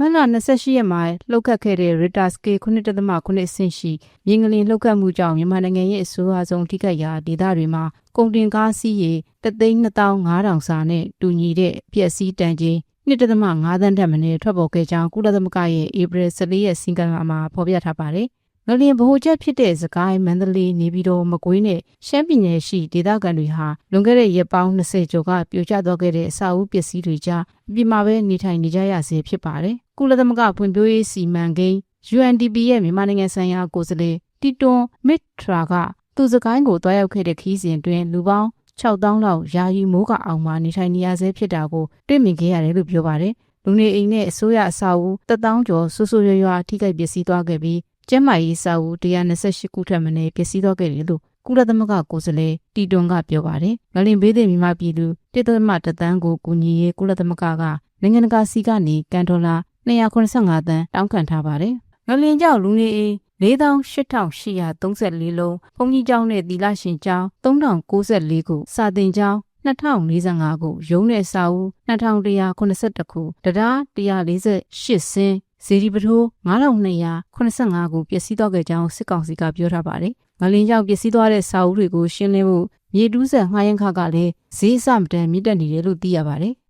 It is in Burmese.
မတ်လ28ရက်မှာလှုပ်ခတ်ခဲ့တဲ့ Richter scale 9.9အဆင့်ရှိမြေငလင်လှုပ်ခတ်မှုကြောင့်မြန်မာနိုင်ငံရဲ့အဆိုးအဆုံးထိခိုက်ရာဒေသတွေမှာကုန်တင်ကားစီးရေ32500စာနဲ့တူညီတဲ့ပျက်စီးတန်ချိန်1.5သန်းတက်မနေထွက်ပေါ်ခဲ့ကြောင်းကုလသမဂ္ဂရဲ့ဧပြီ14ရက်စီကံမှာဖော်ပြထားပါတယ်။ ငလျင်ဗဟိုချက်ဖြစ်တဲ့စကိုင်းမန္တလေးနေပြည်တော်မကွေးနဲ့ရှမ်းပြည်နယ်ရှိဒေသခံတွေဟာလွန်ခဲ့တဲ့ရက်ပေါင်း20ကျော်ကပြိုကျသွားခဲ့တဲ့အစာအုပ်ပစ္စည်းတွေကြားအပြစ်မှာပဲနေထိုင်နေကြရဆဲဖြစ်ပါတယ်။ကုလသမဂ္ဂဖွံ့ဖြိုးရေးစီမံကိန်း UNDP ရဲ့မြန်မာနိုင်ငံဆိုင်ရာကိုယ်စားလှယ်တီတွန်မစ်ထရာကသူစကိုင်းကိုတွားရောက်ခဲ့တဲ့ခီးစဉ်တွင်လူပေါင်း6000လောက်ယာယီမိုးကအောင်မှနေထိုင်နေရဆဲဖြစ်တာကိုတွေ့မြင်ခဲ့ရတယ်လို့ပြောပါတယ်။လူနေအိမ်နဲ့အစိုးရအဆောက်အဦ1000ကျော်ဆူဆူရွရွထိခိုက်ပျက်စီးသွားခဲ့ပြီး ကျန်းမာရေးစာအုပ်128ခုထက်မနည်းပျက်စီးသွားခဲ့တယ်လို့ကုလသမဂ္ဂကိုယ်စားလှယ်တီတွန်ကပြောပါတယ်။ငလင်ဘေးတဲ့မြန်မာပြည်သူတစ်သက်မှတသန်းကိုကူညီရေးကုလသမဂ္ဂကနိုင်ငံတကာစီကနေကန်ဒေါ်လာ285သန်းတောင်းခံထားပါတယ်။ငလင်ကြောင့်လူနေအိမ်48,834လုံးဘုံကြီးကျောင်းနဲ့သီလရှင်ကျောင်း3094ခုစာသင်ကျောင်း2045ခုရုံးနဲ့စာအုပ်2181ခုတရား148စင်း ဇီဒီပထိုး9285ခုပျက်စီးသွားခဲ့ကြောင်းစစ်ကောင်စီကပြောထားပါတယ်။ငလင်းကြောင့်ပျက်စီးသွားတဲ့စာအုပ်တွေကိုရှင်းလင်းဖို့မြေတူးဆက်ငှားရမ်းခါကလည်းဈေးအဆမတန်မြင့်တက်နေတယ်လို့သိရပါတယ်။